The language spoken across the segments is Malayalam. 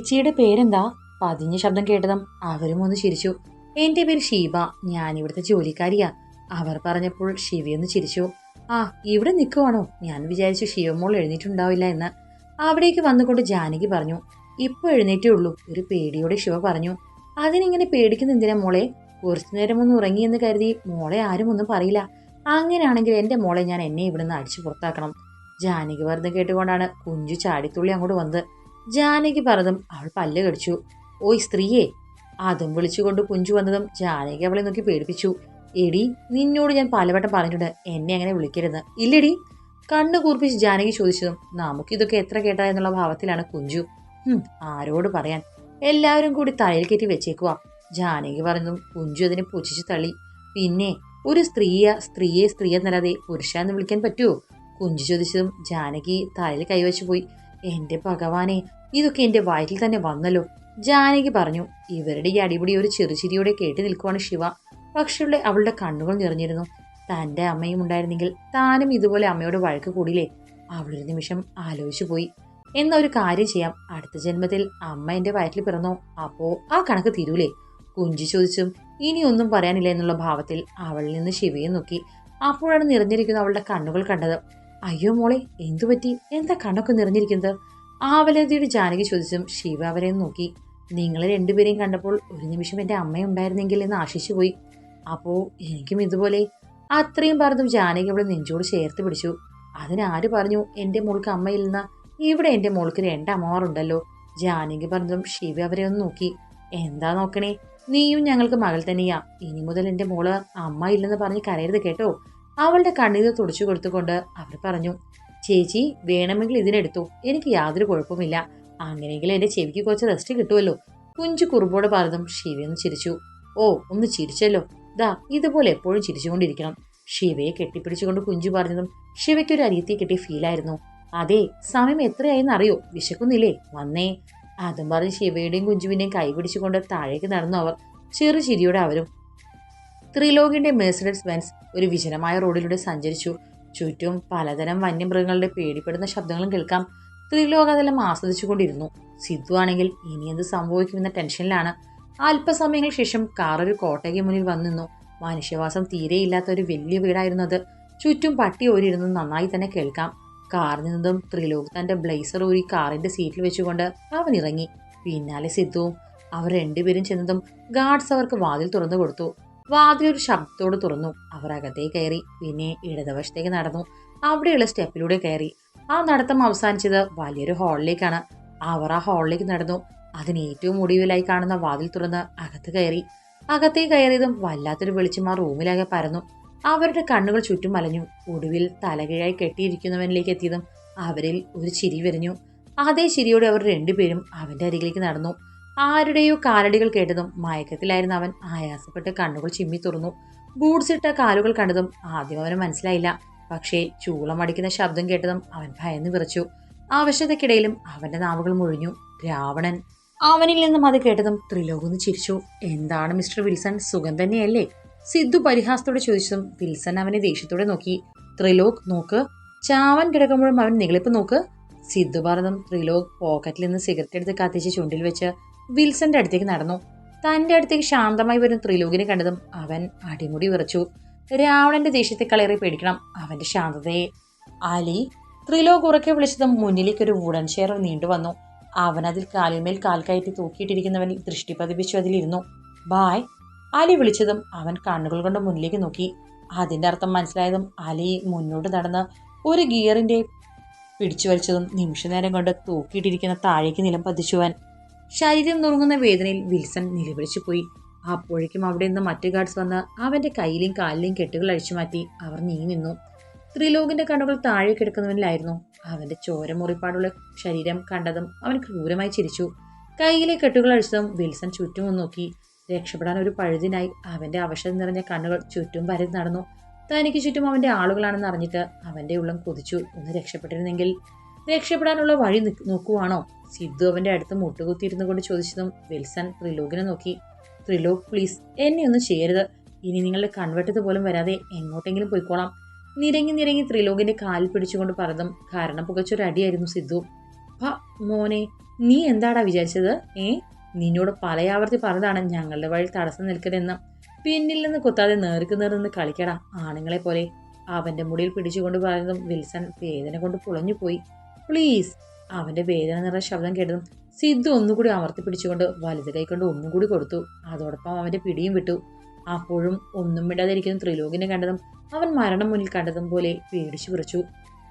ചേച്ചിയുടെ പേരെന്താ? പതിഞ്ഞ ശബ്ദം കേട്ടതും അവരും ഒന്ന് ചിരിച്ചു. എന്റെ പേര് ഷീബ. ഞാൻ ഇവിടുത്തെ ജോലിക്കാരിയാ. അവർ പറഞ്ഞപ്പോൾ ശിവയൊന്ന് ചിരിച്ചു. ആ ഇവിടെ നിൽക്കുവാണോ ഞാൻ വിചാരിച്ചു ശിവമോൾ എഴുന്നേറ്റുണ്ടാവില്ല എന്ന്. അവിടേക്ക് വന്നുകൊണ്ട് ജാനകി പറഞ്ഞു ഇപ്പൊ എഴുന്നേറ്റേ ഉള്ളൂ. ഒരു പേടിയോടെ ശിവ പറഞ്ഞു അതിനിങ്ങനെ പേടിക്കുന്ന എന്തിനാ മോളെ? കുറച്ചു നേരം ഒന്ന് ഉറങ്ങിയെന്ന് കരുതി മോളെ ആരും ഒന്നും പറയില്ല. അങ്ങനെയാണെങ്കിൽ എന്റെ മോളെ ഞാൻ എന്നെ ഇവിടുന്ന് അടിച്ചു പുറത്താക്കണം. ജാനകി വർദ്ധം കേട്ടുകൊണ്ടാണ് കുഞ്ചു ചാടിത്തുള്ളി അങ്ങോട്ട് വന്നത്. ജാനകി പറഞ്ഞതും അവൾ പല്ല് കടിച്ചു. ഓയ് സ്ത്രീയെ അതും വിളിച്ചുകൊണ്ട് കുഞ്ചു വന്നതും ജാനകി അവളെ നോക്കി പേടിപ്പിച്ചു. എടി നിന്നോട് ഞാൻ പലവട്ടം പറഞ്ഞിട്ടുണ്ട്. എന്നെ അങ്ങനെ വിളിക്കരുത്. ഇല്ലടി കണ്ണു കൂർപ്പിച്ച് ജാനകി ചോദിച്ചതും നമുക്കിതൊക്കെ എത്ര കേട്ടാ എന്നുള്ള ഭാവത്തിലാണ് കുഞ്ചു ആരോട് പറയാൻ? എല്ലാവരും കൂടി തലയിൽ കയറ്റി വെച്ചേക്കുവാ. ജാനകി പറഞ്ഞതും കുഞ്ചു അതിനെ പുച്ഛിച്ച് തള്ളി. പിന്നെ ഒരു സ്ത്രീയ സ്ത്രീയെ സ്ത്രീയെന്നല്ലാതെ പുരുഷ എന്ന് വിളിക്കാൻ പറ്റുമോ കുഞ്ചു ചോദിച്ചതും ജാനകി തലയിൽ കൈവച്ചു പോയി. എന്റെ ഭഗവാനെ ഇതൊക്കെ എന്റെ വയറ്റിൽ തന്നെ വന്നല്ലോ. ജാനകി പറഞ്ഞു ഇവരുടെ ഈ അടിപിടി ഒരു ചെറുചിരിയോടെ കേട്ടു നിൽക്കുവാണ് ശിവ. പക്ഷേ അവളുടെ കണ്ണുകൾ നിറഞ്ഞിരുന്നു. തന്റെ അമ്മയും ഉണ്ടായിരുന്നെങ്കിൽ താനും ഇതുപോലെ അമ്മയോട് വഴക്ക് കൂടിയില്ലേ? അവളൊരു നിമിഷം ആലോചിച്ചു പോയി. എന്ന ഒരു കാര്യം ചെയ്യാം. അടുത്ത ജന്മത്തിൽ അമ്മ എന്റെ വയറ്റിൽ പിറന്നോ? അപ്പോ ആ കണക്ക് തീരൂലേ? കുഞ്ചി ചോദിച്ചും. ഇനിയൊന്നും പറയാനില്ല എന്നുള്ള ഭാവത്തിൽ അവളിൽ നിന്ന് ശിവയെ നോക്കി. അപ്പോഴാണ് നിറഞ്ഞിരിക്കുന്ന അവളുടെ കണ്ണുകൾ കണ്ടത്. അയ്യോ മോളെ എന്തു പറ്റി? എന്താ കണ്ണൊക്കെ നിറഞ്ഞിരിക്കുന്നത്? ആവലതിയുടെ ജാനകി ചോദിച്ചും ശിവ അവരെ നോക്കി. നിങ്ങൾ രണ്ടുപേരെയും കണ്ടപ്പോൾ ഒരു നിമിഷം എന്റെ അമ്മയുണ്ടായിരുന്നെങ്കിൽ എന്ന് ആശിച്ചു പോയി. അപ്പോൾ എനിക്കും ഇതുപോലെ. അത്രയും പറഞ്ഞും ജാനകി അവളെ നെഞ്ചോട് ചേർത്ത് പിടിച്ചു. അതിനാര് പറഞ്ഞു എന്റെ മോൾക്ക് അമ്മയില്ലെന്ന ഇവിടെ എന്റെ മോൾക്ക് രണ്ട് ഉണ്ടല്ലോ ജാനകി പറഞ്ഞതും ശിവ അവരെ ഒന്ന് നോക്കി. എന്താ നോക്കണേ? നീയും ഞങ്ങൾക്ക് മകൾ തന്നെയാ. ഇനി മുതൽ എന്റെ മോൾ അമ്മ ഇല്ലെന്ന് പറഞ്ഞ് കരയരുത് കേട്ടോ. അവളുടെ കണ്ണീര് തുടച്ചു കൊടുത്തുകൊണ്ട് അവർ പറഞ്ഞു ചേച്ചി വേണമെങ്കിൽ ഇതിനെടുത്തു. എനിക്ക് യാതൊരു കുഴപ്പമില്ല അങ്ങനെയെങ്കിൽ എന്റെ ചെവിക്ക് കുറച്ച് റെസ്റ്റ് കിട്ടുമല്ലോ കുഞ്ചു കുറുമ്പോട് പറഞ്ഞതും ശിവയൊന്ന് ചിരിച്ചു. ഓ ഒന്ന് ചിരിച്ചല്ലോ. ദാ ഇതുപോലെ എപ്പോഴും ചിരിച്ചുകൊണ്ടിരിക്കണം. ശിവയെ കെട്ടിപ്പിടിച്ചുകൊണ്ട് കുഞ്ചു പറഞ്ഞതും ശിവയ്ക്ക് ഒരു അരിയത്തി കിട്ടിയ ഫീലായിരുന്നു അതെ സമയം എത്രയായെന്ന് അറിയോ? വിശക്കുന്നില്ലേ? വന്നേ. അതും പറഞ്ഞ് ശിവയുടെയും കുഞ്ചുവിന്റെയും കൈ പിടിച്ചുകൊണ്ട് താഴേക്ക് നടന്നു അവർ. ചെറു ചിരിയോടെ അവരും ത്രിലോകിന്റെ മെഴ്സഡസ് ബെൻസ് ഒരു വിജനമായ റോഡിലൂടെ സഞ്ചരിച്ചു. ചുറ്റും പലതരം വന്യമൃഗങ്ങളുടെ പേടിപ്പെടുന്ന ശബ്ദങ്ങളും കേൾക്കാം. ത്രിലോക അതെല്ലാം ആസ്വദിച്ചുകൊണ്ടിരുന്നു. സിദ്ധു ആണെങ്കിൽ ഇനി എന്ത് സംഭവിക്കുമെന്ന ടെൻഷനിലാണ്. അല്പസമയങ്ങൾക്ക് ശേഷം കാർ ഒരു കോട്ടയ്ക്ക് മുന്നിൽ വന്നിരുന്നു. മനുഷ്യവാസം മനുഷ്യവാസം തീരെയില്ലാത്ത ഒരു വലിയ വീടായിരുന്നു അത് ചുറ്റും പട്ടി ഓരിയിരുന്നത് നന്നായി തന്നെ കേൾക്കാം. കാറിൽ നിന്നും ത്രിലോക് തന്റെ ബ്ലേസർ ഊരി കാറിന്റെ സീറ്റിൽ വെച്ചുകൊണ്ട് അവൻ ഇറങ്ങി പിന്നാലെ സിദ്ധുവും അവർ രണ്ടുപേരും ചെന്നതും ഗാർഡ്സ് അവർക്ക് വാതിൽ തുറന്നു കൊടുത്തു. വാതിൽ ഒരു ശബ്ദത്തോട് തുറന്നു. അവർ അകത്തേക്ക് കയറി. പിന്നെ ഇടതുവശത്തേക്ക് നടന്നു. അവിടെയുള്ള സ്റ്റെപ്പിലൂടെ കയറി. ആ നടത്തം അവസാനിച്ചത് വലിയൊരു ഹാളിലേക്കാണ് അവർ ആ ഹാളിലേക്ക് നടന്നു. അതിന് ഏറ്റവും ഒടുവിലായി കാണുന്ന വാതിൽ തുറന്ന് അകത്ത് കയറി. അകത്തേക്ക് കയറിയതും വല്ലാത്തൊരു വെളിച്ചം ആ റൂമിലാകെ പരന്നു. അവരുടെ കണ്ണുകൾ ചുറ്റും അലഞ്ഞു. ഒടുവിൽ തലകീഴായി കെട്ടിയിരിക്കുന്നവനിലേക്ക് എത്തിയതും അവരിൽ ഒരു ചിരി വിരിഞ്ഞു. അതേ ചിരിയോടെ അവർ രണ്ടുപേരും അവന്റെ അരികിലേക്ക് നടന്നു. ആരുടെയോ കാലടികൾ കേട്ടതും മയക്കത്തിലായിരുന്ന അവൻ. ആയാസപ്പെട്ട് കണ്ണുകൾ ചിമ്മി തുറന്നു. ബൂട്ട്സ് ഇട്ട കാലുകൾ കണ്ടതും ആദ്യം അവന് മനസ്സിലായില്ല. പക്ഷേ ചൂളം ചൂളമടിക്കുന്ന ശബ്ദം കേട്ടതും അവൻ ഭയന്ന് വിറച്ചു. ആവശ്യതയ്ക്കിടയിലും അവന്റെ നാവുകൾ മുഴിഞ്ഞു. രാവണൻ. അവനിൽ നിന്നും അത് കേട്ടതും ത്രിലോകൊന്ന് ചിരിച്ചു. എന്താണ് മിസ്റ്റർ വിൽസൺ? സുഖം തന്നെയല്ലേ? സിദ്ധു പരിഹാസത്തോടെ ചോദിച്ചതും വിൽസൺ അവനെ ദേഷ്യത്തോടെ നോക്കി. ത്രിലോക് നോക്ക്. ചാവൻ കിടക്കുമ്പോഴും അവൻ നികളിപ്പ് നോക്ക്. സിദ്ധു പറഞ്ഞതും ത്രിലോക് പോക്കറ്റിൽ നിന്ന് സിഗരറ്റ് എടുത്ത് കത്തിച്ച് ചുണ്ടിൽ വെച്ച് വിൽസന്റെ അടുത്തേക്ക് നടന്നു. തന്റെ അടുത്തേക്ക് ശാന്തമായി വരുന്ന ത്രിലോകിനെ കണ്ടതും അവൻ അടിമുടി വിറച്ചു. രാവണന്റെ ദേഷ്യത്തെ കളേറി പേടിക്കണം. അവന്റെ ശാന്തതയെ. അലി ത്രിലോക് ഉറക്കെ വിളിച്ചതും മുന്നിലേക്ക് ഒരു വുഡൻ ചെയർ നീണ്ടുവന്നു അവൻ അതിൽ കാലിന്മേൽ കാൽ കയറ്റി തൂക്കിയിട്ടിരിക്കുന്നവൻ ദൃഷ്ടി പതിപ്പിച്ചു അതിലിരുന്നു. ബായ് അലി വിളിച്ചതും അവൻ കണ്ണുകൾ കൊണ്ട് മുന്നിലേക്ക് നോക്കി. അതിന്റെ അർത്ഥം മനസ്സിലായതും അലി മുന്നോട്ട് നടന്ന് ഒരു ഗിയറിന്റെ പിടിച്ചു വലിച്ചതും നിമിഷനേരം കൊണ്ട് തൂക്കിയിട്ടിരിക്കുന്ന താഴേക്ക് നിലം പതിച്ചുവൻ ശരീരം നുറുങ്ങുന്ന വേദനയിൽ വിൽസൺ നിലവിളിച്ചു പോയി അപ്പോഴേക്കും അവിടെ നിന്ന് മറ്റു ഗാർഡ്സ് വന്ന് അവന്റെ കയ്യിലെയും കാലിലെയും കെട്ടുകൾ അഴിച്ചു മാറ്റി അവർ നീങ്ങി നിന്നു. ത്രിലോകിന്റെ കണ്ണുകൾ താഴെ കിടക്കുന്നവനിലായിരുന്നു. അവന്റെ ചോര മുറിപ്പാടുള്ള ശരീരം കണ്ടതും അവൻ ക്രൂരമായി ചിരിച്ചു. കയ്യിലെ കെട്ടുകൾ അഴിച്ചതും വിൽസൺ ചുറ്റും നോക്കി. രക്ഷപ്പെടാൻ ഒരു പഴുതിനായി അവന്റെ അവശത നിറഞ്ഞ കണ്ണുകൾ ചുറ്റും പരതി നടന്നു. തനിക്ക് ചുറ്റും അവന്റെ ആളുകളാണെന്ന് അറിഞ്ഞിട്ട് അവന്റെ ഉള്ളം കൊതിച്ചു ഒന്ന് രക്ഷപ്പെട്ടിരുന്നെങ്കിൽ രക്ഷപ്പെടാനുള്ള വഴി നോക്കുവാണോ? സിദ്ധു അവന്റെ അടുത്ത് മുട്ടുകുത്തിയിരുന്നു കൊണ്ട് ചോദിച്ചതും വിൽസൺ ത്രിലോകിനെ നോക്കി. ത്രിലോക് പ്ലീസ് എന്നെ ഒന്നും ചെയ്യരുത്. ഇനി നിങ്ങളുടെ കൺവെട്ടത്ത് പോലും വരാതെ എങ്ങോട്ടെങ്കിലും പോയിക്കോളാം. നിരങ്ങി നിരങ്ങി ത്രിലോകിന്റെ കാൽ പിടിച്ചുകൊണ്ട് പറഞ്ഞതും കാരണം പുകച്ചൊരു അടിയായിരുന്നു സിദ്ധു. ഭ മോനെ നീ എന്താടാ വിചാരിച്ചത്? ഏ? നിന്നോട് പലയാവർത്തി പറഞ്ഞതാണ് ഞങ്ങളുടെ വഴി തടസ്സം നിൽക്കരുതെന്ന്. പിന്നിൽ നിന്ന് കുത്താതെ നേർക്ക് നേർ നിന്ന് കളിക്കടാ ആണുങ്ങളെ പോലെ. അവന്റെ മുടിയിൽ പിടിച്ചുകൊണ്ട് പറയുന്നതും വിൽസൺ വേദന കൊണ്ട് പുളഞ്ഞു പോയി പ്ലീസ്. അവന്റെ വേദന നിറഞ്ഞ ശബ്ദം കേട്ടതും സിദ്ധു ഒന്നുകൂടി അമർത്തി പിടിച്ചുകൊണ്ട് വലുത് കൈക്കൊണ്ട് ഒന്നും കൂടി കൊടുത്തു. അതോടൊപ്പം അവന്റെ പിടിയും വിട്ടു. അപ്പോഴും ഒന്നും വിടാതിരിക്കുന്ന ത്രിലോകിനെ കണ്ടതും അവൻ മരണം മുന്നിൽ കണ്ടതും പോലെ പേടിച്ചു വിറച്ചു.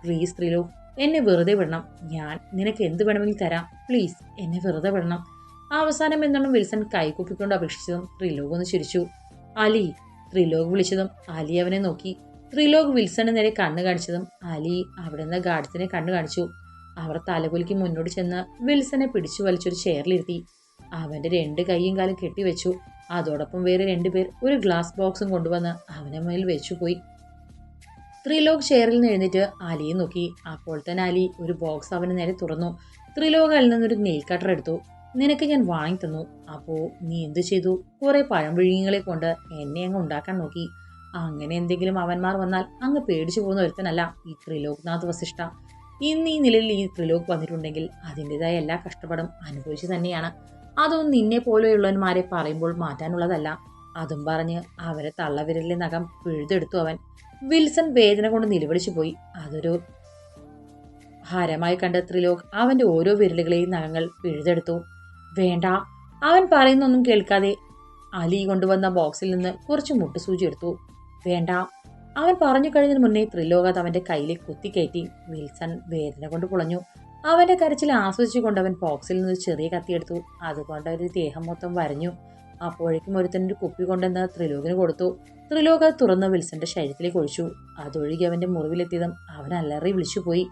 പ്ലീസ് ത്രിലോക് എന്നെ വെറുതെ വിടണം. ഞാൻ നിനക്ക് എന്ത് വേണമെങ്കിൽ തരാം. പ്ലീസ് എന്നെ വെറുതെ വിടണം. അവസാനം എന്താണ് വിൽസൺ കൈകൂപ്പിക്കൊണ്ട് അപേക്ഷിച്ചതും ത്രിലോക് ഒന്ന് ചിരിച്ചു. അലി ത്രിലോക് വിളിച്ചതും അലി അവനെ നോക്കി. ത്രിലോക് വിൽസണ് നേരെ കണ്ണു കാണിച്ചതും അലി അവിടെ നിന്ന് ഗാർഡ്സിനെ കണ്ണു കാണിച്ചു. അവർ തലകുലിക്ക് മുന്നോട്ട് ചെന്ന് വിൽസനെ പിടിച്ചു വലിച്ചൊരു ചെയറിലിരുത്തി. അവന്റെ രണ്ട് കൈയും കാലും കെട്ടിവെച്ചു അതോടൊപ്പം വേറെ രണ്ടുപേർ ഒരു ഗ്ലാസ് ബോക്സും കൊണ്ടുവന്ന് അവനെ മുന്നിൽ വെച്ചുപോയി ത്രിലോക് ചെയറിൽ നിന്ന് എഴുന്നേറ്റ് അലിയെ നോക്കി. അപ്പോൾ തന്നെ അലി ഒരു ബോക്സ് അവന് നേരെ തുറന്നു. ത്രിലോക് അതിൽ നിന്നൊരു നെയിൽ കട്ടർ എടുത്തു. നിനക്ക് ഞാൻ വാങ്ങി തന്നു. അപ്പോൾ നീ എന്ത് ചെയ്തു? കുറെ പഴംപുഴുങ്ങികളെ കൊണ്ട് എന്നെ അങ്ങ് ഉണ്ടാക്കാൻ നോക്കി. അങ്ങനെ എന്തെങ്കിലും അവന്മാർ വന്നാൽ അങ്ങ് പേടിച്ചു പോകുന്ന ഒരുത്തനല്ല ഈ ത്രിലോക്നാഥ് വസിഷ്ഠ. ഇന്ന് ഈ നിലയിൽ ഈ ത്രിലോക് വന്നിട്ടുണ്ടെങ്കിൽ അതിന്റെതായ എല്ലാ കഷ്ടപ്പാടും അനുഭവിച്ചു തന്നെയാണ്. അതൊന്നും നിന്നെ പോലെയുള്ളവന്മാരെ പറയുമ്പോൾ മാറ്റാനുള്ളതല്ല. അതും പറഞ്ഞ് അവരെ തള്ളവിരലിലെ നഖം പിഴുതെടുത്തു അവൻ. വിൽസൺ വേദന കൊണ്ട് നിലവിളിച്ചു പോയി. അതൊരു ഹരമായി കണ്ട ത്രിലോക് അവന്റെ ഓരോ വിരലുകളെയും നഖങ്ങൾ പിഴുതെടുത്തു. വേണ്ട അവൻ പറയുന്നൊന്നും കേൾക്കാതെ അലി കൊണ്ടുവന്ന ബോക്സിൽ നിന്ന് കുറച്ച് മുട്ടുസൂചി എടുത്തു. വേണ്ട അവൻ പറഞ്ഞു കഴിഞ്ഞതിന് മുന്നേ ത്രിലോകത് അവന്റെ കയ്യിലേക്ക് കുത്തിക്കയറ്റി വിൽസൺ വേദന കൊണ്ട് പുളഞ്ഞു അവന്റെ കരച്ചിൽ ആസ്വദിച്ചുകൊണ്ട് അവൻ ബോക്സിൽ നിന്ന് ചെറിയ കത്തിയെടുത്തു അതുകൊണ്ട് ഒരു ദേഹം മൊത്തം വരഞ്ഞു. അപ്പോഴേക്കും ഒരുത്തന്റെ കുപ്പി കൊണ്ടുവന്ന് ത്രിലോകിന് കൊടുത്തു. ത്രിലോക തുറന്ന് വിൽസന്റെ ശരീരത്തിലേക്ക് ഒഴിച്ചു. അതൊഴുകി അവന്റെ മുറിവിലെത്തിയതും അവൻ അലറി വിളിച്ചുപോയി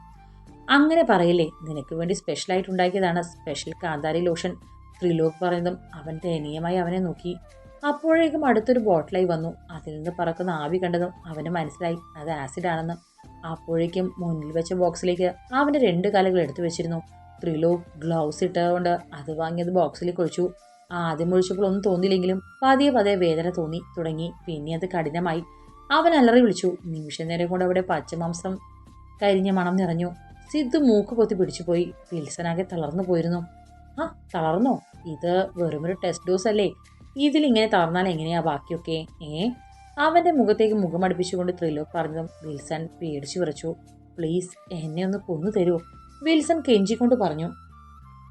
അങ്ങനെ പറയില്ലേ നിനക്ക് വേണ്ടി സ്പെഷ്യലായിട്ട് ഉണ്ടാക്കിയതാണ് സ്പെഷ്യൽ കാന്താരി ലോഷൻ ത്രിലോക് പറയുന്നതും അവൻ ദയനീയമായി അവനെ നോക്കി. അപ്പോഴേക്കും അടുത്തൊരു ബോട്ടിലായി വന്നു. അതിൽ നിന്ന് പറക്കുന്ന ആവി കണ്ടതും അവന് മനസ്സിലായി അത് ആസിഡാണെന്ന്. അപ്പോഴേക്കും മുന്നിൽ വെച്ച ബോക്സിലേക്ക് അവന്റെ രണ്ട് കാലുകൾ എടുത്തു വെച്ചിരുന്നു. ത്രിലോക് ഗ്ലൗസ് ഇട്ടതുകൊണ്ട് അത് വാങ്ങിയത് ബോക്സിലേക്ക് ഒഴിച്ചു ആദ്യം ഒഴിച്ചപ്പോൾ ഒന്നും തോന്നിയില്ലെങ്കിലും പതിയെ പതിയെ വേദന തോന്നി തുടങ്ങി. പിന്നെ അത് കഠിനമായി. അവൻ അലറി വിളിച്ചു. നിമിഷ നേരം കൊണ്ട് അവിടെ പച്ചമാംസം കരിഞ്ഞ മണം നിറഞ്ഞു. സിദ്ധു മൂക്ക് പൊത്തി പിടിച്ചുപോയി. വിൽസനാകെ തളർന്നു പോയിരുന്നു. ആ തളർന്നോ? ഇത് വെറുമൊരു ടെസ്റ്റ് ഡോസ് അല്ലേ ഇതിലിങ്ങനെ തളർന്നാൽ എങ്ങനെയാ ബാക്കിയൊക്കെ? ഏ? അവന്റെ മുഖത്തേക്ക് മുഖമടുപ്പിച്ചുകൊണ്ട് ത്രിലോക് പറഞ്ഞതും വിൽസൺ പേടിച്ചു വിറച്ചു. പ്ലീസ് എന്നെ ഒന്ന് കൊന്നു തരുമോ വിൽസൺ കെഞ്ചിക്കൊണ്ട് പറഞ്ഞു.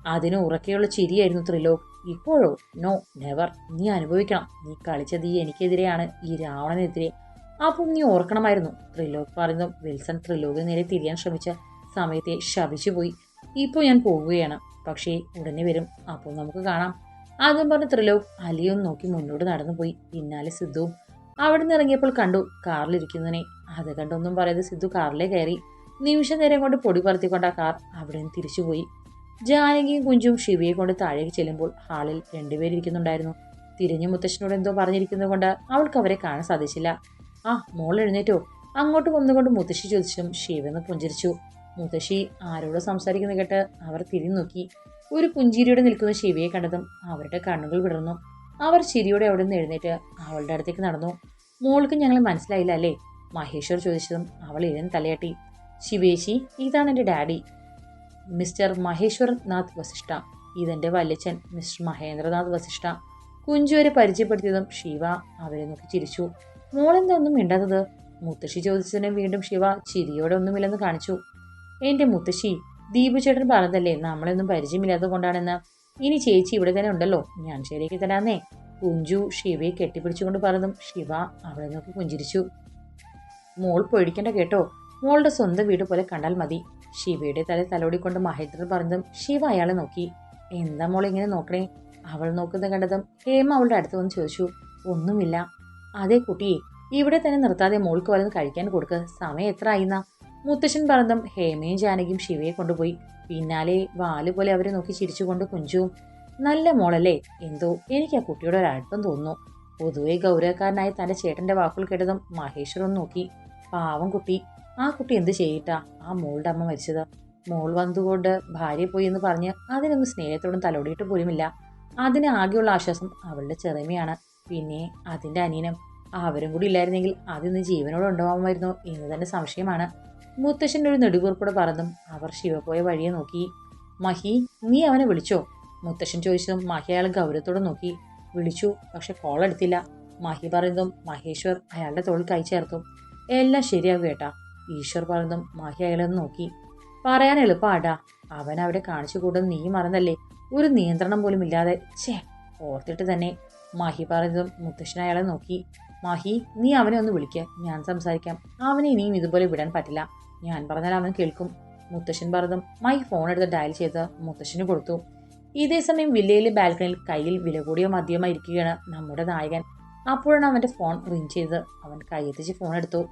അതിന് ഉറക്കെയുള്ള ചിരിയായിരുന്നു ത്രിലോക് ഇപ്പോഴോ? No never. നീ അനുഭവിക്കണം. നീ കളിച്ചത് ഈ എനിക്കെതിരെയാണ് ഈ രാവണനെതിരെ. അപ്പം നീ ഓർക്കണമായിരുന്നു ത്രിലോക് പറഞ്ഞു വിൽസൺ ത്രിലോകിന് നേരെ തിരിയാൻ ശ്രമിച്ച സമയത്തെ ശപിച്ചു പോയി ഇപ്പോൾ ഞാൻ പോവുകയാണ്. പക്ഷേ ഉടനെ വരും. അപ്പോൾ നമുക്ക് കാണാം. അതും പറഞ്ഞ ത്രിലോക് അലിയും നോക്കി മുന്നോട്ട് നടന്നു പോയി. പിന്നാലെ സിദ്ധുവും അവിടെ നിന്ന് ഇറങ്ങിയപ്പോൾ കണ്ടു കാറിലിരിക്കുന്നതിനെ അത് കണ്ടൊന്നും പറയാതെ സിദ്ധു കാറിലേ കയറി. നിമിഷ നേരം കൊണ്ട് പൊടി പറത്തിക്കൊണ്ട് ആ കാർ അവിടെ നിന്ന് തിരിച്ചുപോയി ജാനകിയും കുഞ്ചും ശിവയെ കൊണ്ട് താഴേക്ക് ചെല്ലുമ്പോൾ ഹാളിൽ രണ്ടുപേരിയ്ക്കുന്നുണ്ടായിരുന്നു തിരിഞ്ഞു മുത്തശ്ശനോട് എന്തോ പറഞ്ഞിരിക്കുന്നത് കൊണ്ട് അവൾക്ക് അവരെ കാണാൻ സാധിച്ചില്ല. ആ മോൾ എഴുന്നേറ്റോ? അങ്ങോട്ട് വന്നുകൊണ്ട് മുത്തശ്ശി ചോദിച്ചും ശിവന്ന് പുഞ്ചിരിച്ചു. മുത്തശ്ശി ആരോട് സംസാരിക്കുന്ന കേട്ട് അവർ തിരിഞ്ഞു നോക്കി ഒരു പുഞ്ചിരിയോടെ നിൽക്കുന്ന ശിവയെ കണ്ടതും അവരുടെ കണ്ണുകൾ വിടർന്നു. അവർ ചിരിയോടെ അവിടെ നിന്ന് എഴുന്നേറ്റ് അവളുടെ അടുത്തേക്ക് നടന്നു. മോൾക്ക് ഞങ്ങൾ മനസ്സിലായില്ല അല്ലേ? മഹേശ്വർ ചോദിച്ചതും അവൾ ഇരുന്ന് തലയാട്ടി. ശിവേശി ഇതാണ് എന്റെ ഡാഡി. മിസ്റ്റർ മഹേശ്വർ നാഥ് വസിഷ്ഠ. ഇതെന്റെ വല്യച്ഛൻ മിസ്റ്റർ മഹേന്ദ്രനാഥ് വസിഷ്ഠ. കുഞ്ചുവരെ പരിചയപ്പെടുത്തിയതും ശിവ അവരെ നോക്കി ചിരിച്ചു. മോളെന്താ ഒന്നും മിണ്ടാത്തത്? മുത്തശ്ശി ചോദിച്ചതിനും വീണ്ടും ശിവ ചിരിയോടെ ഒന്നുമില്ലെന്ന് കാണിച്ചു. എന്റെ മുത്തശ്ശി ദീപു ചേട്ടൻ പറഞ്ഞതല്ലേ നമ്മളൊന്നും പരിചയമില്ലാത്തത് കൊണ്ടാണെന്ന്. ഇനി ചേച്ചി ഇവിടെ തന്നെ ഉണ്ടല്ലോ. ഞാൻ ശരിയാക്കി തരാന്നേ. കുഞ്ചു ശിവയെ കെട്ടിപ്പിടിച്ചുകൊണ്ട് പറഞ്ഞു. ശിവ അവളെ നോക്കി പുഞ്ചിരിച്ചു. മോൾ പേടിക്കണ്ട കേട്ടോ. മോളുടെ സ്വന്തം വീട് പോലെ കണ്ടാൽ മതി. ശിവയുടെ തല തലോടിക്കൊണ്ട് മഹേന്ദ്രൻ പറഞ്ഞതും ശിവ അയാളെ നോക്കി. എന്താ മോൾ ഇങ്ങനെ നോക്കണേ? അവൾ നോക്കുന്നത് കണ്ടതും ഹേമ അവളുടെ അടുത്ത് വന്ന് ചോദിച്ചു. ഒന്നുമില്ല. അതേ കുട്ടിയെ ഇവിടെ തന്നെ നിർത്താതെ മോൾക്ക് വല്ലതും കഴിക്കാൻ കൊടുക്ക്. സമയം എത്ര ആയിന്നാ? മുത്തശ്ശൻ പറഞ്ഞതും ഹേമയും ജാനകിയും ശിവയെ കൊണ്ടുപോയി. പിന്നാലെ വാൽ പോലെ അവരെ നോക്കി ചിരിച്ചുകൊണ്ട് കുഞ്ചുവും നല്ല മോളല്ലേ? എന്തോ എനിക്ക് ആ കുട്ടിയുടെ ഒരു അടുപ്പം തോന്നുന്നു. പൊതുവെ ഗൗരവക്കാരനായ തന്റെ ചേട്ടന്റെ വാക്കുകൾ കേട്ടതും മഹേശ്വരം നോക്കി. പാവം കുട്ടി. ആ കുട്ടി എന്ത് ചെയ്യട്ടാ ആ മോളുടെ അമ്മ മരിച്ചത്. മോൾ വന്നുകൊണ്ട് ഭാര്യ പോയി എന്ന് പറഞ്ഞ് അതിനൊന്നും സ്നേഹത്തോടും തലോടിയിട്ട് പോലുമില്ല. അതിന് ആകെയുള്ള ആശ്വാസം അവളുടെ ചെറുമയാണ്. പിന്നെ അതിന്റെ അനിയനും. അവരും കൂടി ഇല്ലായിരുന്നെങ്കിൽ അതിന്ന് ജീവനോട് ഉണ്ടാവുമായിരുന്നോ എന്ന് തന്നെ സംശയമാണ്. മുത്തശ്ശന്റെ ഒരു നെടുവീർപ്പൂടെ പറന്നും അവർ ശിവപ്പോയ പോയ വഴിയെ നോക്കി. മഹി നീ അവനെ വിളിച്ചോ? മുത്തശ്ശൻ ചോദിച്ചതും മഹി അയാൾ ഗൗരവത്തോടെ നോക്കി. വിളിച്ചു പക്ഷെ കോൾ എടുത്തില്ല. മഹി പറയുന്നതും മഹേശ്വർ അയാളുടെ തോളിൽ കൈ ചേർത്തു. എല്ലാം ശരിയാകും കേട്ടാ ഈശ്വർ പറയുന്നതും മഹി അയാളെ നോക്കി. പറയാൻ എളുപ്പാടാ. അവൻ അവിടെ കാണിച്ചു കൂടും നീ മറന്നല്ലേ. ഒരു നിയന്ത്രണം പോലും ഇല്ലാതെ. ഛേ ഓർത്തിട്ട് തന്നെ. മഹി പറയുന്നതും മുത്തശ്ശൻ അയാളെ നോക്കി. മാഹി നീ അവനെ ഒന്ന് വിളിക്കുക ഞാൻ സംസാരിക്കാം. അവനെ ഇനിയും ഇതുപോലെ വിടാൻ പറ്റില്ല. ഞാൻ പറഞ്ഞാൽ അവൻ കേൾക്കും. മുത്തശ്ശൻ പറഞ്ഞതും മൈ ഫോൺ എടുത്ത് ഡയൽ ചെയ്ത് മുത്തശ്ശന് കൊടുത്തു. ഇതേ സമയം വില്ലയിലെ ബാൽക്കണിയിൽ കയ്യിൽ വില കൂടിയ മദ്യമായിരിക്കുകയാണ് നമ്മുടെ നായകൻ. അപ്പോഴാണ് അവന്റെ ഫോൺ റിങ് ചെയ്ത് അവൻ കൈയെത്തിച്ച് ഫോൺ എടുത്തു.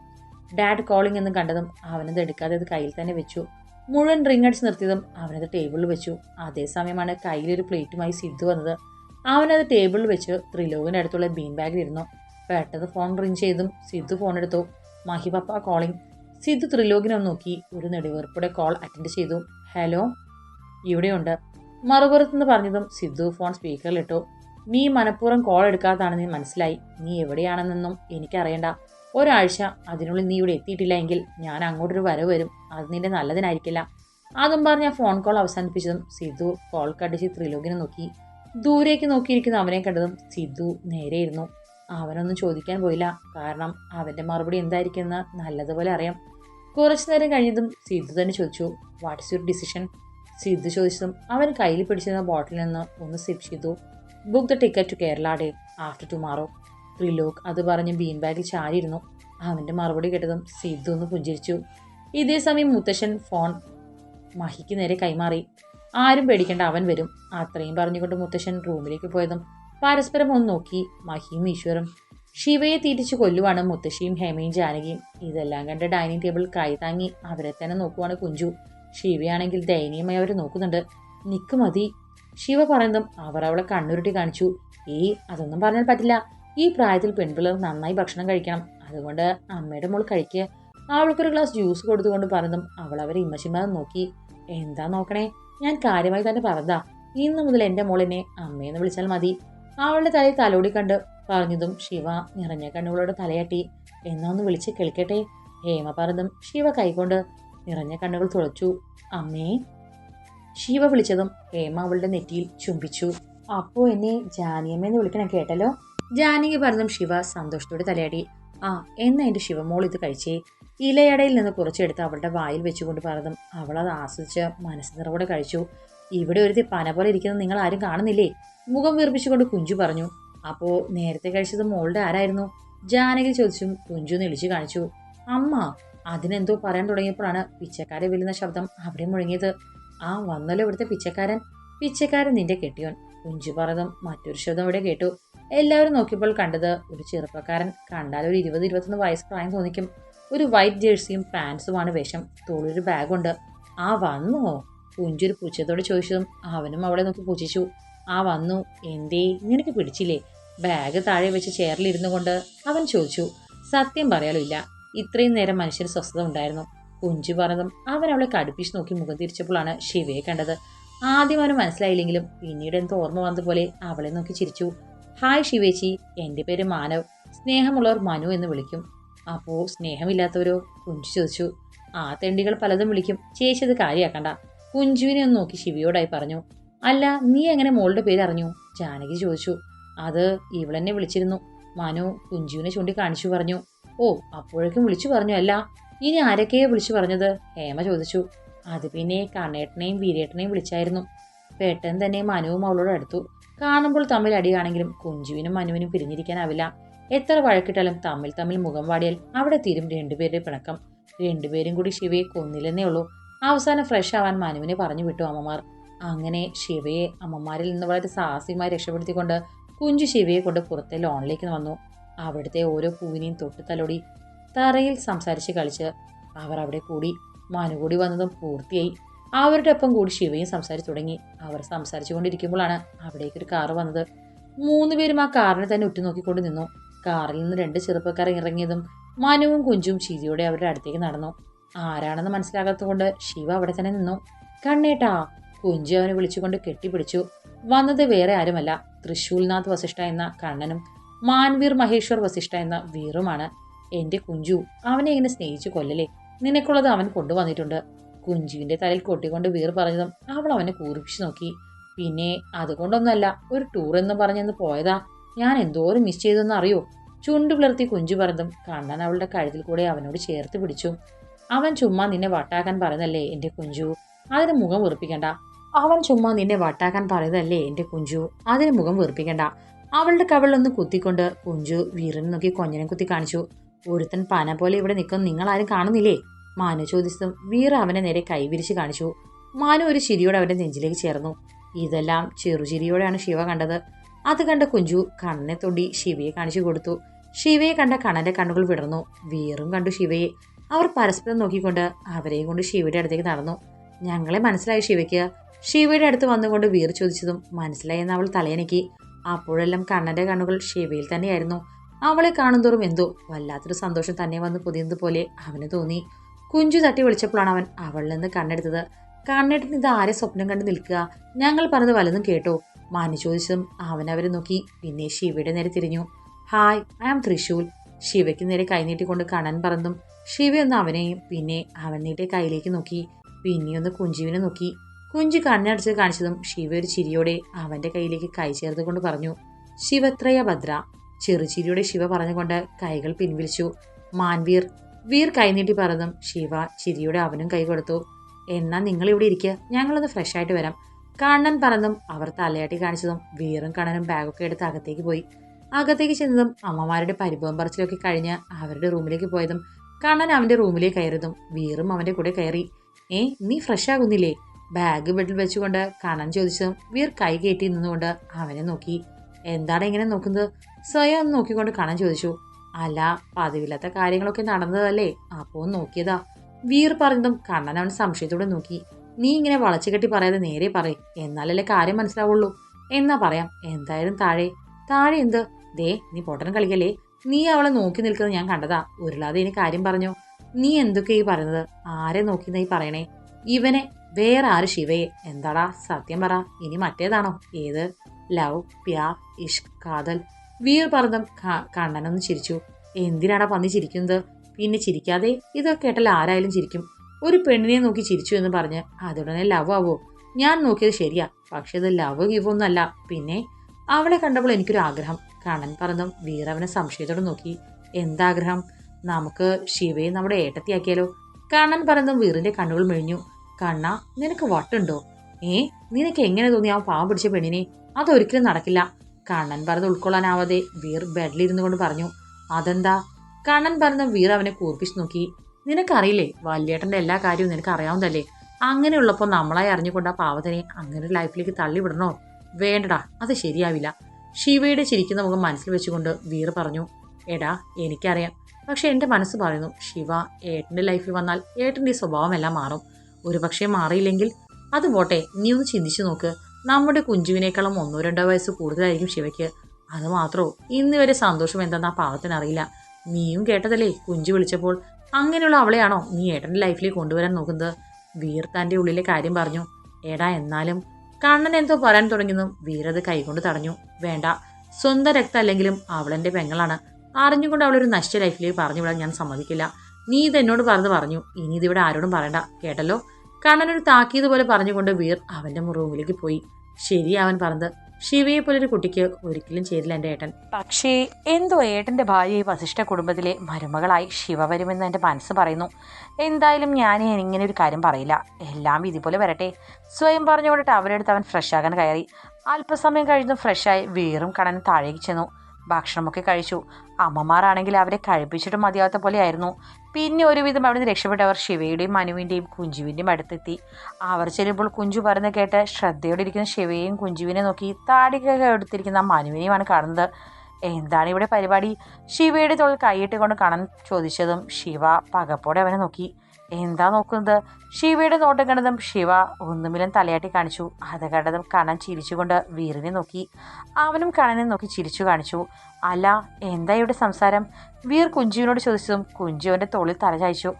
ഡാഡ് കോളിംഗ് എന്ന് കണ്ടതും അവനത് എടുക്കാതെ അത് കയ്യിൽ തന്നെ വെച്ചു. മുഴുവൻ റിങ് അടിച്ച് നിർത്തിയതും അവനത് ടേബിളിൽ വെച്ചു. അതേസമയമാണ് കയ്യിലൊരു പ്ലേറ്റുമായി സിദ്ധു വന്നത്. അവനത് ടേബിളിൽ വെച്ച് ത്രിലോകിന്റെ അടുത്തുള്ള ബീൻ ബാഗിലിരുന്നു പെട്ടെന്ന് ഫോൺ റിങ് ചെയ്തും സിദ്ധു ഫോൺ എടുത്തു. മഹിപപ്പ കോളിംഗ് സിദ്ധു ത്രിലോകിനെ നോക്കി. ഒരു നെടുവീർപ്പുടെ കോൾ അറ്റൻഡ് ചെയ്തു. ഹലോ ഇവിടെയുണ്ട്. മറുപുറത്തുനിന്ന് പറഞ്ഞതും സിദ്ധു ഫോൺ സ്പീക്കറിലിട്ടു നീ മനഃപൂർവം കോൾ എടുക്കാത്തതാണെന്ന് മനസ്സിലായി. നീ എവിടെയാണെന്നൊന്നും എനിക്കറിയണ്ട. ഒരാഴ്ച അതിനുള്ളിൽ നീ ഇവിടെ എത്തിയിട്ടില്ല എങ്കിൽ ഞാൻ അങ്ങോട്ടൊരു വരവ് വരും. അത് നിന്റെ നല്ലതിനായിരിക്കില്ല. അതും പറഞ്ഞ ഫോൺ കോൾ അവസാനിപ്പിച്ചതും സിദ്ധു കോൾ കടിച്ച് ത്രിലോകിനെ നോക്കി. ദൂരേക്ക് നോക്കിയിരിക്കുന്ന അവനെ കണ്ടതും സിദ്ധു നേരെയിരുന്നു അവനൊന്നും ചോദിക്കാൻ പോയില്ല. കാരണം അവന്റെ മറുപടി എന്തായിരിക്കുമെന്ന് നല്ലതുപോലെ അറിയാം. കുറച്ചു നേരം കഴിഞ്ഞതും സിദ്ധു തന്നെ ചോദിച്ചു വാട്ട്സ് യുവർ ഡിസിഷൻ സിദ്ധു ചോദിച്ചതും അവൻ കയ്യിൽ പിടിച്ചിരുന്ന ബോട്ടിൽ നിന്ന് ഒന്ന് സിപ്പ് ചെയ്തു. Book the ticket to Kerala day after tomorrow Trilok അത് പറഞ്ഞ് ബീൻ ബാഗിൽ ചാരിയിരുന്നു. അവന്റെ മറുപടി കേട്ടതും സിദ്ധു ഒന്ന് പുഞ്ചിരിച്ചു. ഇതേ സമയം മുത്തശ്ശൻ ഫോൺ മഹിക്ക് നേരെ കൈമാറി. ആരും പേടിക്കേണ്ട അവൻ വരും. അത്രയും പറഞ്ഞുകൊണ്ട് മുത്തശ്ശൻ റൂമിലേക്ക് പോയതും പരസ്പരം ഒന്ന് നോക്കി മഹിയും ഈശ്വരും ശിവയെ തിരിച്ചു കൊല്ലുവാണ് മുത്തശ്ശിയും ഹേമയും ജാനകിയും. ഇതെല്ലാം കണ്ട് ഡൈനിങ് ടേബിൾ കൈ താങ്ങി അവരെ തന്നെ നോക്കുവാണ് കുഞ്ചു. ശിവയാണെങ്കിൽ ദയനീയമായി അവർ നോക്കുന്നുണ്ട്. നിക്ക് മതി. ശിവ പറയുന്നതും അവർ അവളെ കണ്ണുരുട്ടി കാണിച്ചു. ഏയ് അതൊന്നും പറഞ്ഞാൽ പറ്റില്ല. ഈ പ്രായത്തിൽ പെൺപിള്ളേർ നന്നായി ഭക്ഷണം കഴിക്കണം. അതുകൊണ്ട് അമ്മയുടെ മോൾ കഴിക്കുക അവൾക്കൊരു ഗ്ലാസ് ജ്യൂസ് കൊടുത്തുകൊണ്ട് പറഞ്ഞതും അവൾ അവരെ ഇമ്മശിമാതെ നോക്കി. എന്താ നോക്കണേ? ഞാൻ കാര്യമായി തന്നെ പറഞ്ഞതാ. ഇന്നു മുതൽ എന്റെ മോളിനെ അമ്മയെന്ന് വിളിച്ചാൽ മതി. അവളുടെ തലയിൽ തലോടി കണ്ട് പറഞ്ഞതും ശിവ നിറഞ്ഞ കണ്ണുകളോട് തലയാട്ടി. എന്നാ ഒന്ന് വിളിച്ച് കേൾക്കട്ടെ? ഹേമ പറഞ്ഞതും ശിവ കൈകൊണ്ട് നിറഞ്ഞ കണ്ണുകൾ തുളച്ചു. അമ്മേ. ശിവ വിളിച്ചതും ഹേമ അവളുടെ നെറ്റിയിൽ ചുംബിച്ചു. അപ്പോ എന്നെ ജാനിയമ്മയെന്ന് വിളിക്കണം കേട്ടല്ലോ? ജാനകി പറഞ്ഞതും ശിവ സന്തോഷത്തോടെ തലയാടി. ആ എന്നാ എന്റെ ശിവമോൾ ഇത് കഴിച്ചേ? ഇലയടയിൽ നിന്ന് കുറച്ചെടുത്ത് അവളുടെ വായിൽ വെച്ചുകൊണ്ട് പറഞ്ഞതും അവൾ അത് ആസ്വദിച്ച് മനസ്സ് നിറവോടെ കഴിച്ചു. ഇവിടെ ഒരുത്തി പന പോലെ ഇരിക്കുന്നത് നിങ്ങൾ ആരും കാണുന്നില്ലേ? മുഖം വീർപ്പിച്ചുകൊണ്ട് കുഞ്ചു പറഞ്ഞു. അപ്പോ നേരത്തെ കഴിച്ചത് മോളുടെ ആരായിരുന്നു? ജാനകി ചോദിച്ചും കുഞ്ചു നെളിച്ചു കാണിച്ചു. അമ്മ അതിനെന്തോ പറയാൻ തുടങ്ങിയപ്പോഴാണ് പിച്ചക്കാരെ വില്ലുന്ന ശബ്ദം അവിടെ മുഴങ്ങിയത്. ആ വന്നല്ലോ ഇവിടുത്തെ പിച്ചക്കാരൻ. പിച്ചക്കാരൻ നിന്റെ കെട്ടിയോൻ. കുഞ്ചു പറഞ്ഞതും മറ്റൊരു ശബ്ദം ഇവിടെ കേട്ടു. എല്ലാവരും നോക്കിയപ്പോൾ കണ്ടത് ഒരു ചെറുപ്പക്കാരൻ. കണ്ടാൽ ഒരു ഇരുപത് ഇരുപത്തൊന്ന് വയസ്സ് പ്രായം തോന്നിക്കും. ഒരു വൈറ്റ് ജേഴ്സിയും പാൻസുമാണ് വേഷം. തോളിലൊരു ബാഗുണ്ട് ആ വന്നോ? കുഞ്ചു ഒരു പൂച്ചത്തോട് ചോദിച്ചതും അവനും അവളെ നോക്കി പൂജിച്ചു. ആ വന്നു. എന്തേ? നിനക്ക് പിടിച്ചില്ലേ? ബാഗ് താഴെ വെച്ച് ചെയറിലിരുന്നു കൊണ്ട് അവൻ ചോദിച്ചു സത്യം പറയാലോ ഇല്ല ഇത്രയും നേരം മനുഷ്യന് സ്വസ്ഥത ഉണ്ടായിരുന്നു. കുഞ്ചു പറഞ്ഞതും അവൻ അവളെ കടുപ്പിച്ച് നോക്കി മുഖം തിരിച്ചപ്പോഴാണ് ശിവയെ കണ്ടത്. ആദ്യം അവന് മനസ്സിലായില്ലെങ്കിലും പിന്നീട് എന്തോ ഓർമ്മ വന്നതുപോലെ അവളെ നോക്കി ചിരിച്ചു. ഹായ് ശിവേച്ചി എന്റെ പേര് മാനവ് സ്നേഹമുള്ളവർ മനു എന്ന് വിളിക്കും. അപ്പോൾ സ്നേഹമില്ലാത്തവരോ? കുഞ്ചു ചോദിച്ചു. ആ തെണ്ടികൾ പലതും വിളിക്കും. ചേച്ചി അത് കാര്യമാക്കണ്ട കുഞ്ചുവിനെ ഒന്ന് നോക്കി ശിവയോടായി പറഞ്ഞു അല്ല നീ എങ്ങനെ മോളുടെ പേര് അറിഞ്ഞു? ജാനകി ചോദിച്ചു. അത് ഇവളെന്നെ വിളിച്ചിരുന്നു. മനു കുഞ്ചുവിനെ ചൂണ്ടി കാണിച്ചു പറഞ്ഞു. ഓ അപ്പോഴേക്കും വിളിച്ചു പറഞ്ഞു അല്ല. ഇനി ആരൊക്കെയോ വിളിച്ചു പറഞ്ഞത്? ഹേമ ചോദിച്ചു. അത് പിന്നെ കണ്ണേട്ടനെയും വീരേട്ടനെയും വിളിച്ചായിരുന്നു. പെട്ടെന്ന് തന്നെ മനുവും അവളോട് അടുത്തു. കാണുമ്പോൾ തമ്മിൽ അടിയാണെങ്കിലും കുഞ്ചുവിനും മനുവിനും പിരിഞ്ഞിരിക്കാനാവില്ല. എത്ര വഴക്കിട്ടാലും തമ്മിൽ തമ്മിൽ മുഖം വാടിയാൽ അവിടെ തീരും രണ്ടുപേരുടെ പിണക്കം. രണ്ടുപേരും കൂടി ശിവയെ കൊന്നില്ലെന്നേ ഉള്ളൂ. അവസാനം ഫ്രഷ് ആവാൻ മനുവിനെ പറഞ്ഞു വിട്ടു അമ്മമാർ. അങ്ങനെ ശിവയെ അമ്മമാരിൽ നിന്ന് വളരെ സാഹസികമായി രക്ഷപ്പെടുത്തിക്കൊണ്ട് കുഞ്ചു ശിവയെ കൊണ്ട് പുറത്തെ ലോണിലേക്ക് വന്നു. അവിടുത്തെ ഓരോ പൂവിനെയും തൊട്ട് തലോടി തറയിൽ സംസാരിച്ച് കളിച്ച് അവർ അവിടെ കൂടി മനു കൂടി വന്നതും പൂർത്തിയായി. അവരുടെ ഒപ്പം കൂടി ശിവയും സംസാരിച്ചു തുടങ്ങി. അവർ സംസാരിച്ചു കൊണ്ടിരിക്കുമ്പോഴാണ് അവിടേക്ക് ഒരു കാറ് വന്നത്. മൂന്നുപേരും ആ കാറിനെ തന്നെ ഉറ്റുനോക്കിക്കൊണ്ട് നിന്നു. കാറിൽ നിന്ന് രണ്ട് ചെറുപ്പക്കാർ ഇറങ്ങിയതും മനുവും കുഞ്ചും ചിരിയോടെ അവരുടെ അടുത്തേക്ക് നടന്നു. ആരാണെന്ന് മനസ്സിലാകാത്തതുകൊണ്ട് ശിവ അവിടെ തന്നെ നിന്നു. കണ്ണേട്ടാ കുഞ്ചു അവനെ വിളിച്ചുകൊണ്ട് കെട്ടിപ്പിടിച്ചു. വന്നത് വേറെ ആരുമല്ല. തൃശൂൽനാഥ് വസിഷ്ഠ എന്ന കണ്ണനും മാൻവീർ മഹേശ്വർ വസിഷ്ഠ എന്ന വീറുമാണ് എന്റെ കുഞ്ചു. അവനെ ഇങ്ങനെ സ്നേഹിച്ചു കൊല്ലലേ നിനക്കുള്ളത് അവൻ കൊണ്ടുവന്നിട്ടുണ്ട്. കുഞ്ചുവിന്റെ തലയിൽ കൊട്ടിക്കൊണ്ട് വീർ പറഞ്ഞതും അവൾ അവനെ കൂറിപ്പിച്ചു നോക്കി. പിന്നെ അതുകൊണ്ടൊന്നല്ല ഒരു ടൂർ എന്ന് പറഞ്ഞെന്ന് പോയതാ. ഞാൻ എന്തോരം മിസ് ചെയ്തെന്ന് അറിയോ? ചുണ്ടു പിളർത്തി കുഞ്ചു പറഞ്ഞതും കണ്ണൻ അവളുടെ കഴുത്തിൽ കൂടെ അവനോട് ചേർത്ത് പിടിച്ചു. അവൻ ചുമ്മാ നിന്നെ വട്ടാക്കാൻ പറയുന്നല്ലേ എന്റെ കുഞ്ചു? അതിന് മുഖം വെറുപ്പിക്കണ്ട. അവൻ ചുമ്മാ നിന്നെ വട്ടാക്കാൻ പറയുന്നതല്ലേ എന്റെ കുഞ്ചു? അതിന് മുഖം വീർപ്പിക്കണ്ട അവളുടെ കവളിലൊന്ന് കുത്തിക്കൊണ്ട് കുഞ്ചു വീറിനെ നോക്കി കൊഞ്ഞനെ കുത്തി കാണിച്ചു. ഒരുത്തൻ പന പോലെ ഇവിടെ നിൽക്കും നിങ്ങൾ ആരും കാണുന്നില്ലേ? മാനു ചോദിച്ചതും വീർ അവനെ നേരെ കൈവിരിച്ച് കാണിച്ചു. മാനു ഒരു ചിരിയോടെ അവന്റെ നെഞ്ചിലേക്ക് ചേർന്നു. ഇതെല്ലാം ചെറുചിരിയോടെയാണ് ശിവ കണ്ടത്. അത് കണ്ട കുഞ്ചു കണ്ണനെ തൊണ്ടി ശിവയെ കാണിച്ചു കൊടുത്തു. ശിവയെ കണ്ട കണ്ണന്റെ കണ്ണുകൾ വിടർന്നു. വീറും കണ്ടു ശിവയെ. അവർ പരസ്പരം നോക്കിക്കൊണ്ട് അവരെയും കൊണ്ട് ശിവയുടെ അടുത്തേക്ക് നടന്നു. ഞങ്ങളെ മനസ്സിലായി ശിവയ്ക്ക്? ശിവയുടെ അടുത്ത് വന്നുകൊണ്ട് വീർ ചോദിച്ചതും മനസ്സിലായെന്ന് അവൾ തലയനക്കി അപ്പോഴെല്ലാം കണ്ണന്റെ കണ്ണുകൾ ശിവയിൽ തന്നെയായിരുന്നു. അവളെ കാണുന്തോറും എന്തോ വല്ലാത്തൊരു സന്തോഷം തന്നെ വന്ന് പുതിയതുപോലെ അവന് തോന്നി. കുഞ്ചു തട്ടി വിളിച്ചപ്പോഴാണ് അവൻ അവളിൽ നിന്ന് കണ്ണെടുത്തത്. കണ്ണെടുത്ത് ഇത് ആരെ സ്വപ്നം കണ്ട് നിൽക്കുക? ഞങ്ങൾ പറഞ്ഞത് വലതും കേട്ടോ? മാനു ചോദിച്ചതും അവൻ അവരെ നോക്കി. പിന്നെ ശിവയുടെ നേരെ തിരിഞ്ഞു. Hi I am Trishul. ശിവയ്ക്ക് നേരെ കൈനീട്ടിക്കൊണ്ട് കാണാൻ പറഞ്ഞതും ശിവയൊന്ന് അവനെയും പിന്നെ അവൻ നീട്ടിയ കയ്യിലേക്ക് നോക്കി. പിന്നെയൊന്ന് കുഞ്ചുവിനെ നോക്കി. കുഞ്ചു കണ്ണടച്ച് കാണിച്ചതും ശിവ ഒരു ചിരിയോടെ അവന്റെ കയ്യിലേക്ക് കൈ ചേർത്തുകൊണ്ട് പറഞ്ഞു ശിവത്രയ ഭദ്ര? ചെറുചിരിയോടെ ശിവ പറഞ്ഞുകൊണ്ട് കൈകൾ പിൻവലിച്ചു മാൻവീർ. വീർ കൈനീട്ടി പറഞ്ഞതും ശിവ ചിരിയോടെ അവനും കൈ കൊടുത്തു. എന്നാ നിങ്ങൾ ഇവിടെ ഇരിക്കുക ഞങ്ങളൊന്ന് ഫ്രഷ് ആയിട്ട് വരാം. കണ്ണൻ പറഞ്ഞതും അവർ തലയാട്ടി കാണിച്ചതും വീറും കണ്ണനും ബാഗൊക്കെ എടുത്ത് അകത്തേക്ക് പോയി. അകത്തേക്ക് ചെന്നതും അമ്മമാരുടെ പരിഭവം പറച്ചിലൊക്കെ കഴിഞ്ഞ് അവരുടെ റൂമിലേക്ക് പോയതും കണ്ണൻ അവന്റെ റൂമിലേക്ക് കയറിയതും വീറും അവന്റെ കൂടെ കയറി. ഏ നീ ഫ്രഷ് ആകുന്നില്ലേ? ബാഗ് ബെഡിൽ വെച്ചുകൊണ്ട് കണ്ണൻ ചോദിച്ചതും വീർ കൈ കയറ്റി നിന്നുകൊണ്ട് അവനെ നോക്കി. എന്താണ് ഇങ്ങനെ നോക്കുന്നത്? സ്വയം ഒന്ന് നോക്കിക്കൊണ്ട് കണ്ണൻ ചോദിച്ചു. അല്ല പതിവില്ലാത്ത കാര്യങ്ങളൊക്കെ നടന്നതല്ലേ? അപ്പോൾ നോക്കിയതാ. വീർ പറഞ്ഞതും കണ്ണൻ അവൻ സംശയത്തോടെ നോക്കി. നീ ഇങ്ങനെ വളച്ചു കെട്ടി പറയാതെ നേരെ പറയും. എന്നാലല്ലേ കാര്യം മനസ്സിലാവുള്ളൂ. എന്നാ പറയാം. എന്തായാലും താഴെ. താഴെ എന്ത്? ദേ നീ പൊട്ടൻ കളിക്കല്ലേ? നീ അവളെ നോക്കി നിൽക്കുന്നത് ഞാൻ കണ്ടതാ. ഉരുളാതെ ഇനി കാര്യം പറഞ്ഞോ? നീ എന്തൊക്കെയാ പറയുന്നത്? ആരെ നോക്കി നീ പറയണേ? ഇവനെ വേറെ ആര് ശിവയെ എന്താടാ സത്യം പറ. ഇനി മറ്റേതാണോ? ഏത്? ലവ് പ്യാർ ഇഷ് കാതൽ. വീർ പറഞ്ഞതും കണ്ണനൊന്ന് ചിരിച്ചു. എന്തിനാടാ പന്നി ചിരിക്കുന്നത്? പിന്നെ ചിരിക്കാതെ ഇതൊക്കെ കേട്ടാൽ ആരായാലും ചിരിക്കും. ഒരു പെണ്ണിനെ നോക്കി ചിരിച്ചു എന്ന് പറഞ്ഞ് അതുടനെ ലവ് ആവോ? ഞാൻ നോക്കിയത് ശരിയാ. പക്ഷെ ഇത് ലവ് ഗിവ് ഒന്നല്ല പിന്നെ അവളെ കണ്ടപ്പോൾ എനിക്കൊരു ആഗ്രഹം. കണ്ണൻ പറഞ്ഞതും വീറവനെ സംശയത്തോടെ നോക്കി. എന്താഗ്രഹം? നമുക്ക് ശിവയെ നമ്മുടെ ഏട്ടത്തിയാക്കിയാലോ? കണ്ണൻ പറഞ്ഞതും വീറിന്റെ കണ്ണുകൾ മെഴിഞ്ഞു. കണ്ണ നിനക്ക് വട്ടുണ്ടോ? ഏ നിനക്ക് എങ്ങനെ തോന്നി ആ പാവം പിടിച്ച പെണ്ണിനെ? അതൊരിക്കലും നടക്കില്ല. കണ്ണൻ പറഞ്ഞത് ഉൾക്കൊള്ളാനാവാതെ വീർ ബെഡിലിരുന്നു കൊണ്ട് പറഞ്ഞു അതെന്താ? കണ്ണൻ പറഞ്ഞ വീർ അവനെ കൂർപ്പിച്ചു നോക്കി നിനക്കറിയില്ലേ വല്യേട്ടന്റെ എല്ലാ കാര്യവും നിനക്ക് അറിയാവുന്നതല്ലേ? അങ്ങനെയുള്ളപ്പോൾ നമ്മളായി അറിഞ്ഞുകൊണ്ട് ആ പാവത്തിനെ അങ്ങനെ ലൈഫിലേക്ക് തള്ളിവിടണോ? വേണ്ടടാ അത് ശരിയാവില്ല. ശിവയുടെ ചിരിക്കുന്ന മുഖം മനസ്സിൽ വെച്ചുകൊണ്ട് വീർ പറഞ്ഞു എടാ എനിക്കറിയാം. പക്ഷെ എന്റെ മനസ്സ് പറയുന്നു ശിവ ഏട്ടന്റെ ലൈഫിൽ വന്നാൽ ഏട്ടന്റെ സ്വഭാവം സ്വഭാവമെല്ലാം മാറും. ഒരു പക്ഷേ മാറിയില്ലെങ്കിൽ അത് പോട്ടെ നീ ഒന്ന് ചിന്തിച്ചു നോക്ക്. നമ്മുടെ കുഞ്ചുവിനേക്കാളും ഒന്നോ രണ്ടോ വയസ്സ് കൂടുതലായിരിക്കും ശിവയ്ക്ക്. അത് മാത്രമോ ഇന്ന് വരെ സന്തോഷം എന്താണെന്ന് ആ പാവത്തിന് അറിയില്ല. നീയും കേട്ടതല്ലേ കുഞ്ചു വിളിച്ചപ്പോൾ. അങ്ങനെയുള്ള അവളെയാണോ നീ ഏട്ടന്റെ ലൈഫിലേക്ക് കൊണ്ടുവരാൻ നോക്കുന്നത്? വീർ തന്റെ ഉള്ളിലെ കാര്യം പറഞ്ഞു. ഏടാ എന്നാലും. കണ്ണൻ എന്തോ പറയാൻ തുടങ്ങിയതും വീരത് കൈകൊണ്ട് തടഞ്ഞു. വേണ്ട സ്വന്തം രക്തം അല്ലെങ്കിലും അവളെന്റെ പെങ്ങളാണ്. അറിഞ്ഞുകൊണ്ട് അവളൊരു നശിച്ച ലൈഫിലേക്ക് പറഞ്ഞു വിടാൻ ഞാൻ സമ്മതിക്കില്ല. നീ ഇത് എന്നോട് പറഞ്ഞു പറഞ്ഞു. ഇനി ഇതിവിടെ ആരോടും പറയണ്ട. കേട്ടല്ലോ? കണ്ണനൊരു താക്കീത് പോലെ പറഞ്ഞുകൊണ്ട് വീർ അവന്റെ റൂമിലേക്ക് പോയി. ശരി അവൻ പറഞ്ഞത്. ശിവയെ പോലൊരു കുട്ടിക്ക് ഒരിക്കലും ചേരില്ല എന്റെ ഏട്ടൻ. പക്ഷേ എന്തോ ഏട്ടന്റെ ഈ വസിഷ്ഠ കുടുംബത്തിലെ മരുമകളായി ശിവ വരുമെന്ന് എന്റെ മനസ്സ് പറയുന്നു. എന്തായാലും ഞാൻ ഇങ്ങനെ ഒരു കാര്യം പറയില്ല. എല്ലാം ഇതുപോലെ പോലെ വരട്ടെ. സ്വയം പറഞ്ഞുകൊണ്ടിട്ട് അവരെടുത്ത് അവൻ ഫ്രഷ് ആകാൻ കയറി. അല്പസമയം കഴിഞ്ഞു ഫ്രഷായി വീറും കണൻ താഴേക്ക് ചെന്നു. ഭക്ഷണമൊക്കെ കഴിച്ചു. അമ്മമാരാണെങ്കിൽ അവരെ കഴിപ്പിച്ചിട്ട് മതിയാത്ത പോലെയായിരുന്നു. പിന്നെ ഒരുവിധം അവിടെ നിന്ന് രക്ഷപ്പെട്ടവർ ശിവയുടെയും മനുവിന്റെയും കുഞ്ചുവിന്റെയും അടുത്തെത്തി. അവർ ചെല്ലുമ്പോൾ കുഞ്ചു പറഞ്ഞ് കേട്ട് ശ്രദ്ധയോടെ ഇരിക്കുന്ന ശിവയെയും കുഞ്ചുവിനെ നോക്കി താടികൊക്കെ എടുത്തിരിക്കുന്ന മനുവിനെയുമാണ് കാണുന്നത്. എന്താണ് ഇവിടെ പരിപാടി? ശിവയുടെ തോളിൽ കൈയിട്ട് കൊണ്ട് കാണാൻ ചോദിച്ചതും ശിവ പകപ്പോടെ അവനെ നോക്കി. എന്താ നോക്കുന്നത്? ശിവയുടെ നോട്ടം കണ്ടതും ശിവ ഒന്നുമിലും തലയാട്ടി കാണിച്ചു. അത് കണ്ടതും കണ്ണൻ ചിരിച്ചുകൊണ്ട് വീറിനെ നോക്കി. അവനും കണ്ണനെ നോക്കി ചിരിച്ചു കാണിച്ചു. അല്ല എന്താ ഇവിടെ സംസാരം? വീർ കുഞ്ചുവിനോട് ചോദിച്ചതും കുഞ്ചുവിന്റെ തോളിൽ തല ചായച്ചു.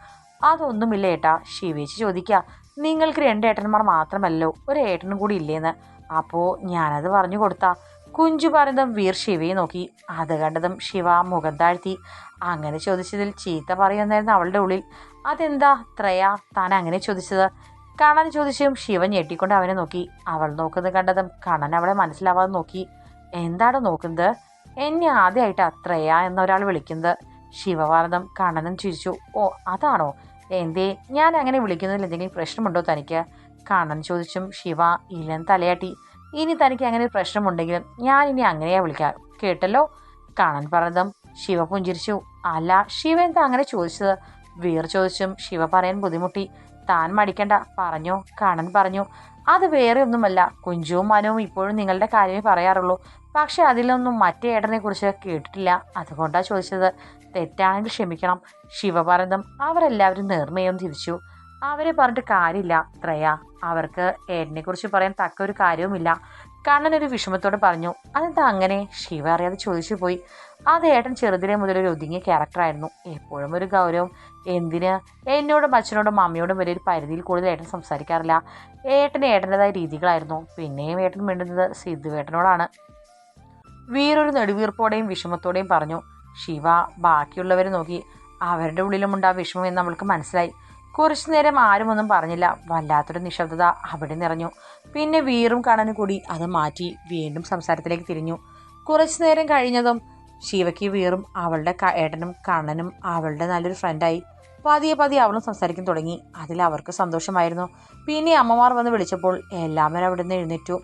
അതൊന്നുമില്ല ഏട്ടാ ശിവേച്ചി ചോദിക്കുക നിങ്ങൾക്ക് രണ്ട് ഏട്ടന്മാർ മാത്രമല്ലോ ഒരു ഏട്ടനും കൂടി ഇല്ലേന്ന്. അപ്പോൾ ഞാനത് പറഞ്ഞു കൊടുത്താ. കുഞ്ചു പറഞ്ഞതും വീർ ശിവയെ നോക്കി. അത് കണ്ടതും ശിവ മുഖം താഴ്ത്തി. അങ്ങനെ ചോദിച്ചതിൽ ചീത്ത പറയുന്നായിരുന്നു അവളുടെ ഉള്ളിൽ. അതെന്താ ത്രയ താൻ അങ്ങനെ ചോദിച്ചത്? കണ്ണൻ ചോദിച്ചും ശിവൻ ഞെട്ടിക്കൊണ്ട് അവനെ നോക്കി. അവൾ നോക്കുന്നത് കണ്ടതും കണ്ണൻ അവളെ മനസ്സിലാവാതെ നോക്കി. എന്താണ് നോക്കുന്നത്? എന്നെ ആദ്യമായിട്ടാ ത്രയ എന്നൊരാൾ വിളിക്കുന്നത്. ശിവഭാരതം കണ്ണനും ചിരിച്ചു. ഓ അതാണോ? എന്തേ ഞാൻ അങ്ങനെ വിളിക്കുന്നതിൽ എന്തെങ്കിലും പ്രശ്നമുണ്ടോ തനിക്ക്? കണ്ണൻ ചോദിച്ചും ശിവ ഇല്ലെന്ന് തലയാട്ടി. ഇനി തനിക്ക് അങ്ങനെ പ്രശ്നമുണ്ടെങ്കിലും ഞാൻ ഇനി അങ്ങനെയാ വിളിക്കാം. കേട്ടല്ലോ? കണ്ണൻ പറഞ്ഞതും ശിവ പുഞ്ചിരിച്ചു. അല്ല ശിവ എന്താ അങ്ങനെ ചോദിച്ചത്? വീർ ചോദിച്ചും ശിവ പറയാൻ ബുദ്ധിമുട്ടി. താൻ മടിക്കണ്ട പറഞ്ഞോ കണൻ പറഞ്ഞു. അത് വേറെ ഒന്നുമല്ല കുഞ്ചുവും മനവും ഇപ്പോഴും നിങ്ങളുടെ കാര്യമേ പറയാറുള്ളൂ. പക്ഷെ അതിലൊന്നും മറ്റേ ഏട്ടനെ കുറിച്ച് കേട്ടിട്ടില്ല. അതുകൊണ്ടാണ് ചോദിച്ചത്. തെറ്റാണെങ്കിൽ ക്ഷമിക്കണം ശിവ പറഞ്ഞതും അവരെല്ലാവരും നേർമയും തിരിച്ചു. അവരെ പറഞ്ഞിട്ട് കാര്യമില്ല ത്രയ അവർക്ക് ഏട്ടനെ കുറിച്ച് പറയാൻ തക്ക ഒരു കാര്യവുമില്ല. കണ്ണൻ ഒരു വിഷമത്തോടെ പറഞ്ഞു അതെന്താ അങ്ങനെ? ശിവ അറിയാതെ ചോദിച്ചു പോയി അത് ഏട്ടൻ ചെറുതിലെ മുതൽ ഒരു ഒതുങ്ങിയ ക്യാരക്ടറായിരുന്നു എപ്പോഴും ഒരു ഗൗരവം എന്തിന്? എന്നോടും അച്ഛനോടും അമ്മയോടും വരെ ഒരു പരിധിയിൽ കൂടുതൽ ഏട്ടൻ സംസാരിക്കാറില്ല. ഏട്ടന് ഏട്ടന്റെതായ രീതികളായിരുന്നു. പിന്നെയും ഏട്ടൻ മിണ്ടുന്നത് സിദ്ധുവേട്ടനോടാണ് വീറൊരു നെടുവീർപ്പോടെയും വിഷമത്തോടെയും പറഞ്ഞു ശിവ ബാക്കിയുള്ളവരെ നോക്കി. അവരുടെ ഉള്ളിലുമുണ്ട് ആ വിഷമം എന്ന് നമ്മൾക്ക് മനസ്സിലായി. കുറച്ചു നേരം ആരും ഒന്നും പറഞ്ഞില്ല. വല്ലാത്തൊരു നിശബ്ദത അവിടെ നിറഞ്ഞു. പിന്നെ വീറും കാണാൻ കൂടി അത് മാറ്റി വീണ്ടും സംസാരത്തിലേക്ക് തിരിഞ്ഞു. കുറച്ചു നേരം കഴിഞ്ഞതും ശിവയ്ക്ക് വീറും അവളുടെ ഏട്ടനും കണ്ണനും അവളുടെ നല്ലൊരു ഫ്രണ്ടായി പതിയെ പതിയെ അവളും സംസാരിക്കാൻ തുടങ്ങി. അതിൽ അവർക്ക് സന്തോഷമായിരുന്നു. പിന്നെ അമ്മമാർ വന്ന് വിളിച്ചപ്പോൾ എല്ലാവരും അവിടെ നിന്ന് എഴുന്നേറ്റു.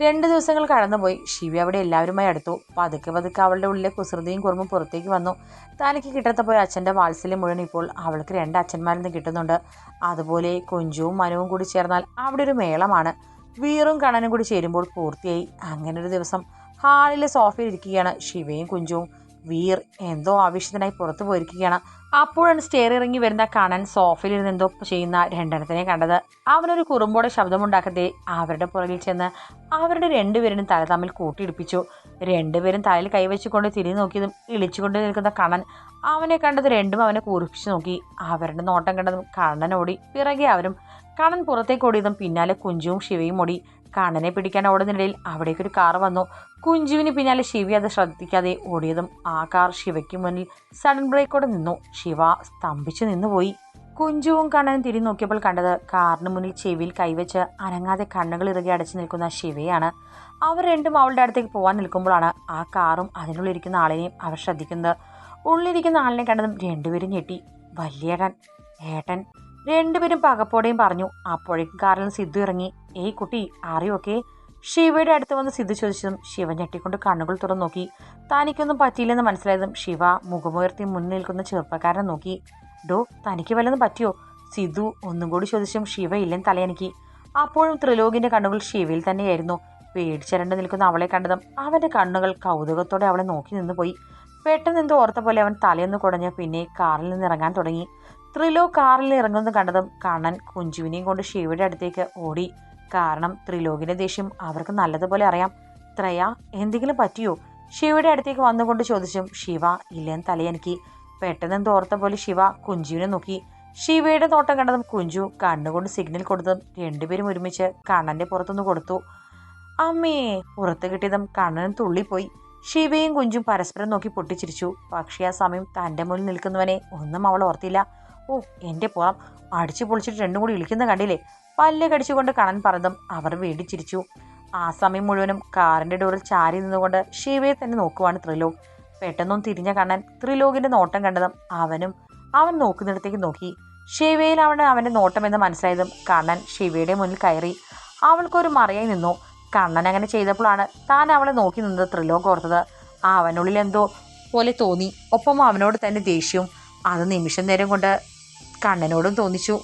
രണ്ട് ദിവസങ്ങൾ കടന്നുപോയി. ശിവ അവിടെ എല്ലാവരുമായി അടുത്തു. പതുക്കെ പതുക്കെ അവളുടെ ഉള്ളിലെ കുസൃതിയും കുറുമ്പും പുറത്തേക്ക് വന്നു. തനിക്ക് കിട്ടാത്ത പോയ അച്ഛന്റെ വാത്സല്യം മുഴുവൻ ഇപ്പോൾ അവൾക്ക് രണ്ട് അച്ഛന്മാരിൽ നിന്ന് കിട്ടുന്നുണ്ട്. അതുപോലെ കൊഞ്ചും മനുവും കൂടി ചേർന്നാൽ അവിടെ ഒരു മേളമാണ്. വീറും കണനും കൂടി ചേരുമ്പോൾ പൂർത്തിയായി. അങ്ങനെ ഒരു ദിവസം ഹാളിലെ സോഫയിൽ ഇരിക്കുകയാണ് ശിവയും കുഞ്ചുവും. വീർ എന്തോ ആവശ്യത്തിനായി പുറത്തു പോയിരിക്കുകയാണ്. അപ്പോഴാണ് സ്റ്റെയർ ഇറങ്ങി വരുന്ന കണ്ണൻ സോഫയിലിരുന്ന് എന്തോ ചെയ്യുന്ന രണ്ടെണ്ണത്തിനെ കണ്ടത്. അവനൊരു കുറുമ്പോടെ ശബ്ദമുണ്ടാക്കത്തെ അവരുടെ പുറകിൽ ചെന്ന് അവരുടെ രണ്ടുപേരും തല തമ്മിൽ കൂട്ടിയിടിപ്പിച്ചു. രണ്ടുപേരും തലയിൽ കൈവച്ചുകൊണ്ട് തിരിഞ്ഞു നോക്കിയതും ഇളിച്ചുകൊണ്ട് നിൽക്കുന്ന കണ്ണൻ അവനെ കണ്ടത് രണ്ടും അവനെ കൂറിപ്പിച്ചു നോക്കി. അവരുടെ നോട്ടം കണ്ടതും കണ്ണൻ ഓടി പിറകെ അവരും. കണ്ണൻ പുറത്തേക്ക് ഓടിയതും പിന്നാലെ കുഞ്ചുവും ശിവയും ഓടി. കണ്ണനെ പിടിക്കാൻ ഓടുന്നതിനിടയിൽ അവിടേക്കൊരു കാർ വന്നു. കുഞ്ചുവിന് പിന്നാലെ ശിവ അത് ശ്രദ്ധിക്കാതെ ഓടിയതും ആ കാർ ശിവയ്ക്ക് മുന്നിൽ സഡൻ ബ്രേക്കോടെ നിന്നു. ശിവ സ്തംഭിച്ചു നിന്നുപോയി കുഞ്ചുവും കണ്ണനും തിരിഞ്ഞു നോക്കിയപ്പോൾ കണ്ടത് കാറിന് മുന്നിൽ ചെവിയിൽ കൈവച്ച് അനങ്ങാതെ കണ്ണുകൾ ഇറുകി അടച്ചു നിൽക്കുന്ന ശിവയാണ്. അവർ രണ്ടും അവളുടെ അടുത്തേക്ക് പോകാൻ നിൽക്കുമ്പോഴാണ് ആ കാറും അതിനുള്ളിരിക്കുന്ന ആളിനെയും അവർ ശ്രദ്ധിക്കുന്നത്. ഉള്ളിലിരിക്കുന്ന ആളിനെ കണ്ടതും രണ്ടുപേരും ഞെട്ടി. വലിയേട്ടൻ ഏട്ടൻ രണ്ടുപേരും പകപ്പോടെയും പറഞ്ഞു അപ്പോഴേക്കും കാറിൽ സിദ്ധു ഇറങ്ങി. ഏയ് കുട്ടി അറിയൊക്കെ? ശിവയുടെ അടുത്ത് വന്ന് സിദ്ധു ചോദിച്ചതും ശിവ ഞെട്ടിക്കൊണ്ട് കണ്ണുകൾ തുറന്നു നോക്കി. തനിക്കൊന്നും പറ്റിയില്ലെന്ന് മനസ്സിലായതും ശിവ മുഖമുയർത്തി മുന്നിൽ നിൽക്കുന്ന ചെറുപ്പക്കാരനെ നോക്കി. ഡോ തനിക്ക് വല്ലതും പറ്റിയോ? സിദ്ധു ഒന്നും കൂടി ചോദിച്ചും ശിവ ഇല്ലെന്ന് തലയനക്കി. അപ്പോഴും ത്രിലോകിന്റെ കണ്ണുകൾ ശിവയിൽ തന്നെയായിരുന്നു. പേടിച്ചരണ്ട് നിൽക്കുന്ന അവളെ കണ്ടതും അവന്റെ കണ്ണുകൾ കൗതുകത്തോടെ അവളെ നോക്കി നിന്നുപോയി. പെട്ടെന്ന് എന്തോ ഓർത്ത പോലെ അവൻ തലയൊന്ന് കുടഞ്ഞ് പിന്നെ കാറിൽ നിന്ന് ഇറങ്ങാൻ തുടങ്ങി. ത്രിലോ കാറിൽ ഇറങ്ങുന്നത് കണ്ടതും കണ്ണൻ കുഞ്ചുവിനെയും കൊണ്ട് ശിവയുടെ അടുത്തേക്ക് ഓടി. കാരണം ത്രിലോകിന്റെ ദേഷ്യം അവർക്ക് നല്ലതുപോലെ അറിയാം. ത്രയ എന്തെങ്കിലും പറ്റിയോ? ശിവയുടെ അടുത്തേക്ക് വന്നുകൊണ്ട് ചോദിച്ചും ശിവ ഇല്ലെന്ന് തലയനക്കി പെട്ടെന്ന് തോർത്ത പോലെ ശിവ കുഞ്ചുവിനെ നോക്കി. ശിവയുടെ നോട്ടം കണ്ടതും കുഞ്ചു കണ്ണുകൊണ്ട് സിഗ്നൽ കൊടുത്തതും രണ്ടുപേരും ഒരുമിച്ച് കണ്ണന്റെ പുറത്തുനിന്ന് കൊടുത്തു. അമ്മേ പുറത്ത് കിട്ടിയതും കണ്ണനും തുള്ളിപ്പോയി. ശിവയും കുഞ്ചും പരസ്പരം നോക്കി പൊട്ടിച്ചിരിച്ചു. പക്ഷേ ആ സമയം തന്റെ മുന്നിൽ നിൽക്കുന്നവനെ ഒന്നും അവൾ ഓർത്തില്ല. ഓ എന്റെ പുറം അടിച്ചു പൊളിച്ചിട്ട് രണ്ടും കൂടി ഇളിക്കുന്ന കണ്ടില്ലേ? പല്ല് കടിച്ചുകൊണ്ട് കണൻ പറഞ്ഞതും അവർ വേടിച്ചിരിച്ചു ചിരിച്ചു. ആ സമയം മുഴുവനും കാറിന്റെ ഡോറിൽ ചാരി നിന്നുകൊണ്ട് ശിവയെ തന്നെ നോക്കുവാണ് ത്രിലോക്. പെട്ടെന്നും തിരിഞ്ഞ കണ്ണൻ ത്രിലോകിന്റെ നോട്ടം കണ്ടതും അവനും അവൻ നോക്കുന്നിടത്തേക്ക് നോക്കി. ശിവയിലാണ് അവന്റെ നോട്ടമെന്ന് മനസ്സിലായതും കണ്ണൻ ശിവയുടെ മുന്നിൽ കയറി. അവൾക്കൊരു മറയായി നിന്നു. കണ്ണൻ അങ്ങനെ ചെയ്തപ്പോഴാണ് താൻ അവളെ നോക്കി നിന്നത് ത്രിലോക് ഓർത്തത്. അവനുള്ളിൽ എന്തോ പോലെ തോന്നി. ഒപ്പം അവനോട് തന്നെ ദേഷ്യവും. അത് നിമിഷം നേരം കൊണ്ട് കണ്ണനോടും തോന്നിച്ചു.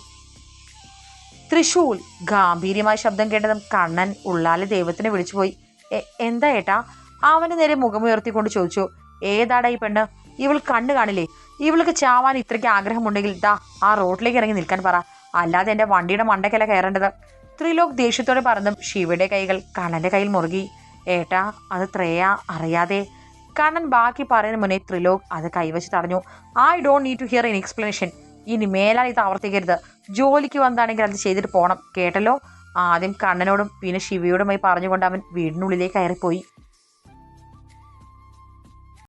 തൃശൂൽ ഗാംഭീര്യമായ ശബ്ദം കേട്ടതും കണ്ണൻ ഉള്ളാലെ ദൈവത്തിനെ വിളിച്ചുപോയി "എ- എന്താ ഏട്ടാ? അവന്റെ നേരെ മുഖമുയർത്തിക്കൊണ്ട് ചോദിച്ചു. ഏതാടാ ഈ പെണ്ണ്? ഇവൾ കണ്ണു കാണില്ലേ? ഇവൾക്ക് ചാവാൻ ഇത്രയ്ക്ക് ആഗ്രഹമുണ്ടെങ്കിൽ ദാ ആ റോഡിലേക്ക് ഇറങ്ങി നിൽക്കാൻ പറ. അല്ലാതെ എന്റെ വണ്ടിയുടെ മണ്ടയ്ക്കല്ല കയറേണ്ടത്. ത്രിലോക് ദേഷ്യത്തോടെ പറഞ്ഞതും ശിവയുടെ കൈകൾ കണ്ണന്റെ കയ്യിൽ മുറുകി. ഏട്ടാ അത് ത്രേയ അറിയാതെ. കണ്ണൻ ബാക്കി പറയുന്ന മുന്നേ ത്രിലോക് അത് കൈവച്ച് തടഞ്ഞു. I don't need to hear an explanation ഇനി മേലാൽ ഇത് ആവർത്തിക്കരുത്. ജോലിക്ക് വന്നാണെങ്കിൽ അത് ചെയ്തിട്ട് പോകണം കേട്ടല്ലോ? ആദ്യം കണ്ണനോടും പിന്നെ ശിവയോടുമായി പറഞ്ഞുകൊണ്ട് അവൻ വീടിനുള്ളിലേക്ക് കയറിപ്പോയി.